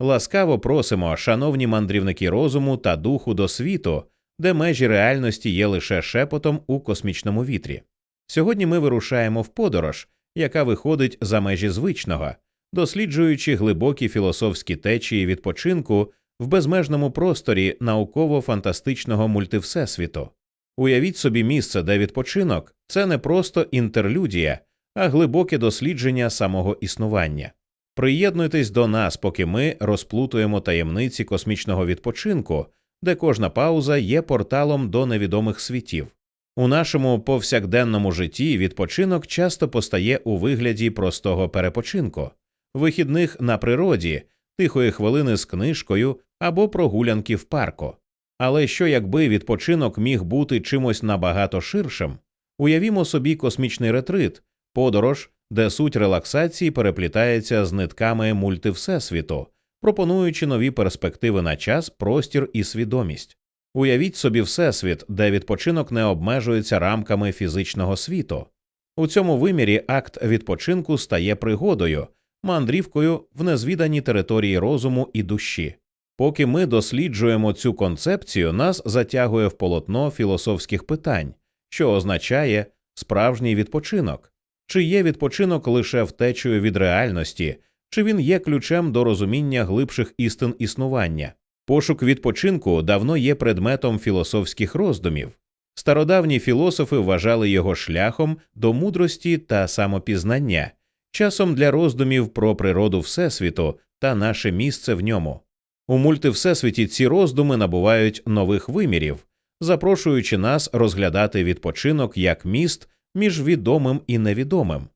Ласкаво просимо, шановні мандрівники розуму та духу до світу, де межі реальності є лише шепотом у космічному вітрі. Сьогодні ми вирушаємо в подорож, яка виходить за межі звичного, досліджуючи глибокі філософські течії відпочинку в безмежному просторі науково-фантастичного мультивсесвіту. Уявіть собі місце, де відпочинок це не просто інтерлюдія, а глибоке дослідження самого існування. Приєднуйтесь до нас, поки ми розплутуємо таємниці космічного відпочинку, де кожна пауза є порталом до невідомих світів. У нашому повсякденному житті відпочинок часто постає у вигляді простого перепочинку, вихідних на природі, тихої хвилини з книжкою або прогулянки в парку. Але що якби відпочинок міг бути чимось набагато ширшим? Уявімо собі космічний ретрит, подорож, де суть релаксації переплітається з нитками мультивсесвіту, пропонуючи нові перспективи на час, простір і свідомість. Уявіть собі всесвіт, де відпочинок не обмежується рамками фізичного світу. У цьому вимірі акт відпочинку стає пригодою, мандрівкою в незвідані території розуму і душі. Поки ми досліджуємо цю концепцію, нас затягує в полотно філософських питань, що означає справжній відпочинок, чи є відпочинок лише втечею від реальності, чи він є ключем до розуміння глибших істин існування. Пошук відпочинку давно є предметом філософських роздумів. Стародавні філософи вважали його шляхом до мудрості та самопізнання, часом для роздумів про природу Всесвіту та наше місце в ньому. У мультивсесвіті ці роздуми набувають нових вимірів, запрошуючи нас розглядати відпочинок як міст між відомим і невідомим.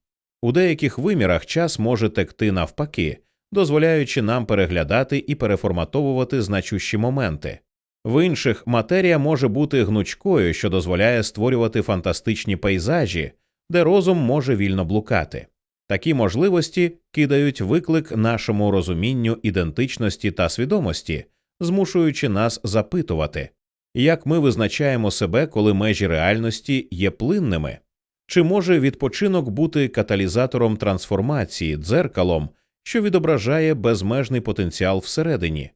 У деяких вимірах час може текти навпаки, дозволяючи нам переглядати і переформатовувати значущі моменти. В інших матерія може бути гнучкою, що дозволяє створювати фантастичні пейзажі, де розум може вільно блукати. Такі можливості кидають виклик нашому розумінню ідентичності та свідомості, змушуючи нас запитувати, як ми визначаємо себе, коли межі реальності є плинними, чи може відпочинок бути каталізатором трансформації, дзеркалом, що відображає безмежний потенціал всередині.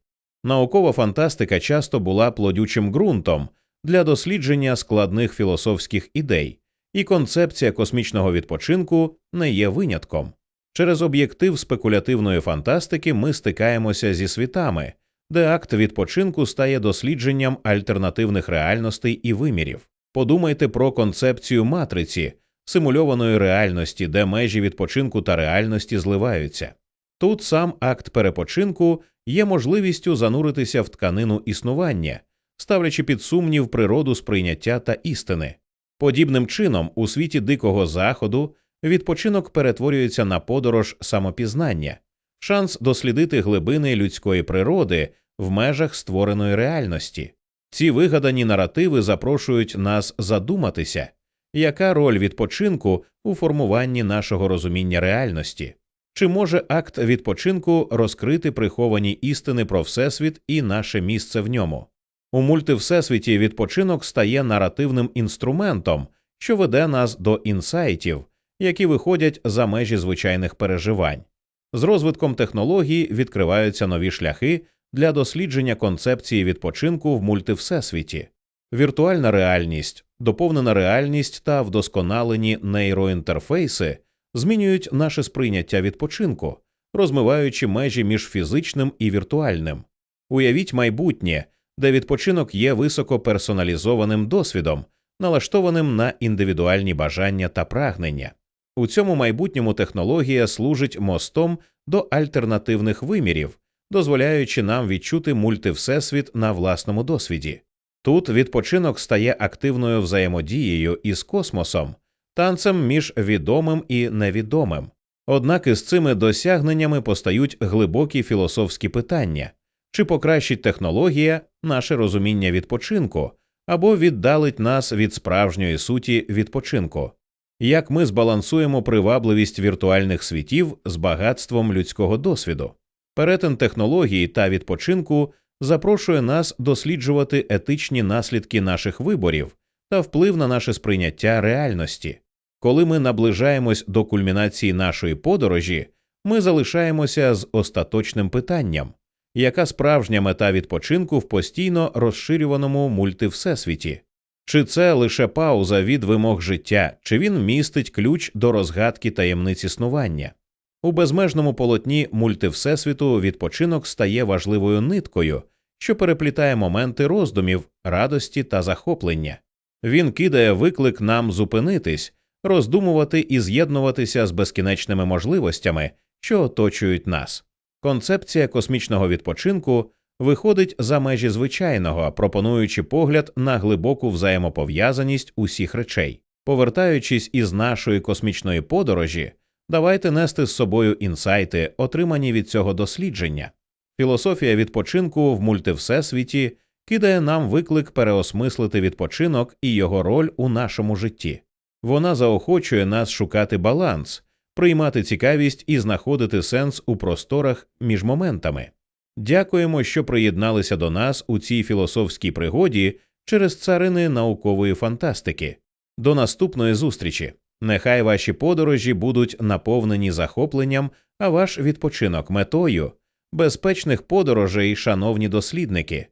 Наукова фантастика часто була плодючим ґрунтом для дослідження складних філософських ідей, і концепція космічного відпочинку не є винятком. Через об'єктив спекулятивної фантастики ми стикаємося зі світами, де акт відпочинку стає дослідженням альтернативних реальностей і вимірів. Подумайте про концепцію матриці, симульованої реальності, де межі відпочинку та реальності зливаються. Тут сам акт перепочинку є можливістю зануритися в тканину існування, ставлячи під сумнів природу сприйняття та істини. Подібним чином, у світі дикого заходу відпочинок перетворюється на подорож самопізнання, шанс дослідити глибини людської природи в межах створеної реальності. Ці вигадані наративи запрошують нас задуматися, яка роль відпочинку у формуванні нашого розуміння реальності. Чи може акт відпочинку розкрити приховані істини про Всесвіт і наше місце в ньому? У мультивсесвіті відпочинок стає наративним інструментом, що веде нас до інсайтів, які виходять за межі звичайних переживань. З розвитком технологій відкриваються нові шляхи для дослідження концепції відпочинку в мультивсесвіті, віртуальна реальність, доповнена реальність та вдосконалені нейроінтерфейси змінюють наше сприйняття відпочинку, розмиваючи межі між фізичним і віртуальним. Уявіть майбутнє, де відпочинок є високоперсоналізованим досвідом, налаштованим на індивідуальні бажання та прагнення. У цьому майбутньому технологія служить мостом до альтернативних вимірів, дозволяючи нам відчути мультивсесвіт на власному досвіді. Тут відпочинок стає активною взаємодією із космосом, танцем між відомим і невідомим. Однак із цими досягненнями постають глибокі філософські питання чи покращить технологія наше розуміння відпочинку або віддалить нас від справжньої суті відпочинку, як ми збалансуємо привабливість віртуальних світів з багатством людського досвіду. Перетин технології та відпочинку запрошує нас досліджувати етичні наслідки наших виборів та вплив на наше сприйняття реальності. Коли ми наближаємось до кульмінації нашої подорожі, ми залишаємося з остаточним питанням Яка справжня мета відпочинку в постійно розширюваному мультивсесвіті? Чи це лише пауза від вимог життя, чи він містить ключ до розгадки таємниць існування? У безмежному полотні мультивсесвіту відпочинок стає важливою ниткою, що переплітає моменти роздумів, радості та захоплення. Він кидає виклик нам зупинитись, роздумувати і з'єднуватися з безкінечними можливостями, що оточують нас. Концепція космічного відпочинку виходить за межі звичайного, пропонуючи погляд на глибоку взаємопов'язаність усіх речей. Повертаючись із нашої космічної подорожі, давайте нести з собою інсайти, отримані від цього дослідження. Філософія відпочинку в мультивсесвіті кидає нам виклик переосмислити відпочинок і його роль у нашому житті. Вона заохочує нас шукати баланс, приймати цікавість і знаходити сенс у просторах між моментами. Дякуємо, що приєдналися до нас у цій філософській пригоді через царини наукової фантастики. До наступної зустрічі. Нехай ваші подорожі будуть наповнені захопленням, а ваш відпочинок метою безпечних подорожей, шановні дослідники.